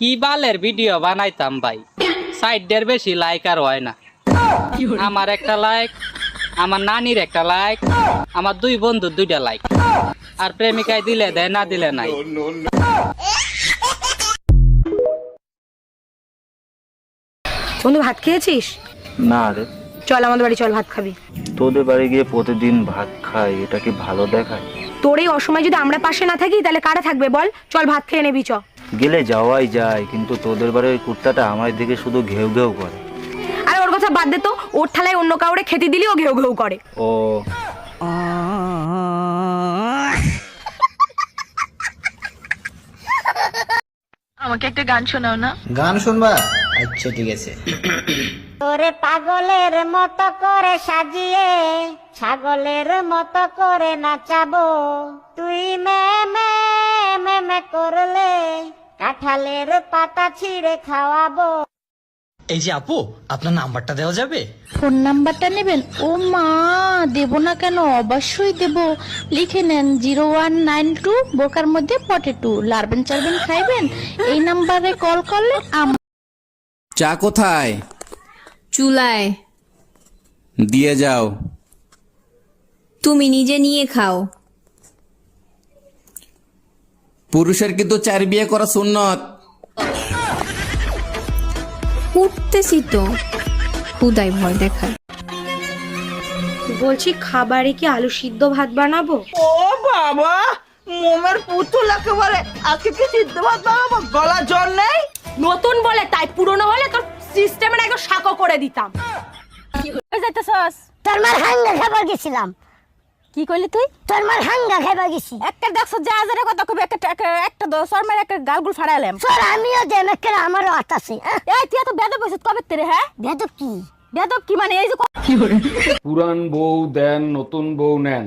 কি বালের ভিডিও বানাইতাম ভাই? সাইডের বেশি লাইক আর হয় না। আমার একটা লাইক আমার নানির একটা লাইক আমার দুই বন্ধুর দুইটা লাইক আর প্রেমিকায় দিলে দেয় না দিলে নাই। বন্ধু ভাত খেয়েছিস? না রে। চল আমাদের বাড়ি চল ভাত খাবি। তোদের বাড়ি গিয়ে প্রতিদিন ভাত খাই এটা কি ভালো দেখায়? তোর এই অসময় যদি আমরা পাশে না থাকি তাহলে কারা থাকবে বল? চল ভাত খেয়ে নেবি চ। গেলে যাওয়াই যায় কিন্তু তোদের বাড়ির ওই কুত্তাটা আমার দিকে শুধু ঘেউ ঘেউ করে। আরে ওর কথা বাদ দে তো ওর থালায় অন্য কাউরে খেতে দিলেও ঘেউ ঘেউ করে। ও। আমাকে একটা গান শোনাও না? গান শুনবা? আচ্ছা ঠিক আছে। তোরে পাগলের মতো করে সাজিয়ে ছাগলের মতো করে নাচাবো। তুই মে মে মে মে করলে কাঁঠালের পাতা ছিঁড়ে খাওয়াবো। এই যে আপু আপনার নাম্বারটা দেওয়া যাবে? ফোন নাম্বারটা নেবেন? ও মা দেব না কেন? অবশ্যই দেব। লিখে নেন জিরো ওয়ান নাইন টু বোকার মধ্যে পটেটু লারবেন চারবেন খাইবেন? এই নাম্বারে কল করলে আম- চা কোথায়? চুলায়। দিয়ে যাও। তুমি নিজে নিয়ে খাও। পুরুষের কিন্তু চার বিয়ে করা সুন্নত। উঠতেছি তো। খুদাই ভয় দেখায়। বলছি খাবারে কি আলু সিদ্ধ ভাত বানাবো? ও বাবা মোমের পুতুল একেবারে আজকে কি সিদ্ধ ভাত বানাবো? গলা জল নেই? নতুন বলে তাই পুরনো হলে তোর সিস্টেমের একদম সাকো করে দিতাম। যাইতেছস তোর মার হাঙ্গা খাবার গেছিলাম। কি কইলি তুই? তোর মার হাঙ্গা খাইবা গেছি। একটা দেখছ যা আজারে কথা কবি একটা একটা একটা দশর মার একটা গালগুল ফাড়াইলাম তোর আমিও যেন একটা আমারও আতাছে এই তুই এত বেদব হইছ কবে তেরে হ্যাঁ? বেদব কি? বেদব কি মানে এই যে কি পুরান বউ দেন নতুন বউ নেন।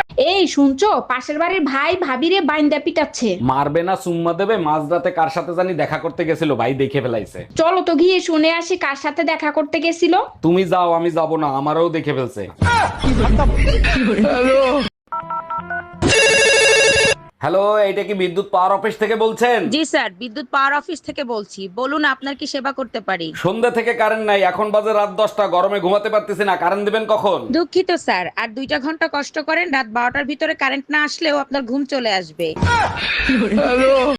এই শুনছো? পাশের বাড়ির ভাই ভাবিরে বাইন্দা পিটাচ্ছে। মারবে না সুম্মা দেবে? মাঝরাতে কার সাথে জানি দেখা করতে গেছিল ভাই দেখে ফেলাইছে। চলো তো গিয়ে শুনে আসি কার সাথে দেখা করতে গেছিল। তুমি যাও আমি যাব না আমারও দেখে ফেলছে। হ্যালো এটা কি বিদ্যুৎ পাওয়ার অফিস থেকে বলছেন? জি স্যার বিদ্যুৎ পাওয়ার অফিস থেকে বলছি। বলুন আপনার কি সেবা করতে পারি? সন্ধ্যা থেকে কারেন্ট নাই এখন বাজে রাত দশটা গরমে ঘুমাতে পারতেছি না কারেন্ট দিবেন কখন? দুঃখিত স্যার আর দুইটা ঘণ্টা কষ্ট করেন রাত বারোটার ভিতরে কারেন্ট না আসলেও আপনার ঘুম চলে আসবে।